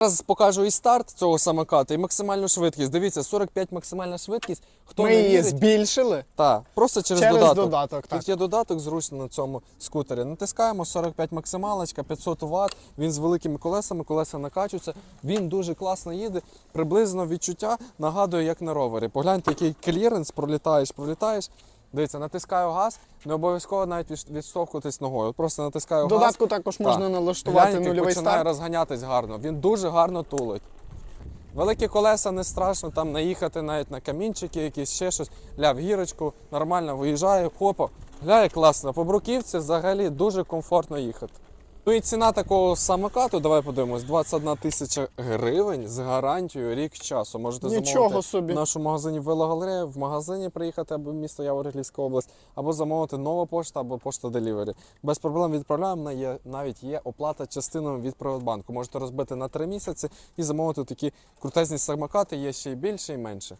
Зараз покажу і старт цього самоката, і максимальну швидкість. Дивіться, 45 максимальна швидкість. Хто Ми не її вірить, збільшили та, просто через, через додаток. додаток. так. Тут є додаток зручно на цьому скутері. Натискаємо 45 максималочка, 500 Вт. Він з великими колесами, колеса накачуються. Він дуже класно їде. Приблизно відчуття нагадує, як на ровері. Погляньте, який кліренс, пролітаєш, пролітаєш. Дивіться, натискаю газ, не обов'язково навіть відш- відштовхуватись ногою. От Просто натискаю Додатку газ. додатку також можна Так. налаштувати Гляньте, нульовий починає старт. розганятись гарно. Він дуже гарно тулить. Великі колеса не страшно, там наїхати навіть на камінчики, якісь ще щось. Ля в гірочку, нормально виїжджає, хопа. Гля, як класно. По бруківці взагалі дуже комфортно їхати. Ну і ціна такого самокату, давай подивимось, 21 тисяча гривень з гарантією рік часу. Можете Нічого замовити собі. в нашому магазині Велогалерея, в магазині приїхати або в місто Яворів Львівська область, або замовити нова пошта або пошта Делівері. Без проблем відправляємо. На є, навіть є оплата частинами від Приватбанку. Можете розбити на 3 місяці і замовити такі крутезні самокати, є ще й більше і менше.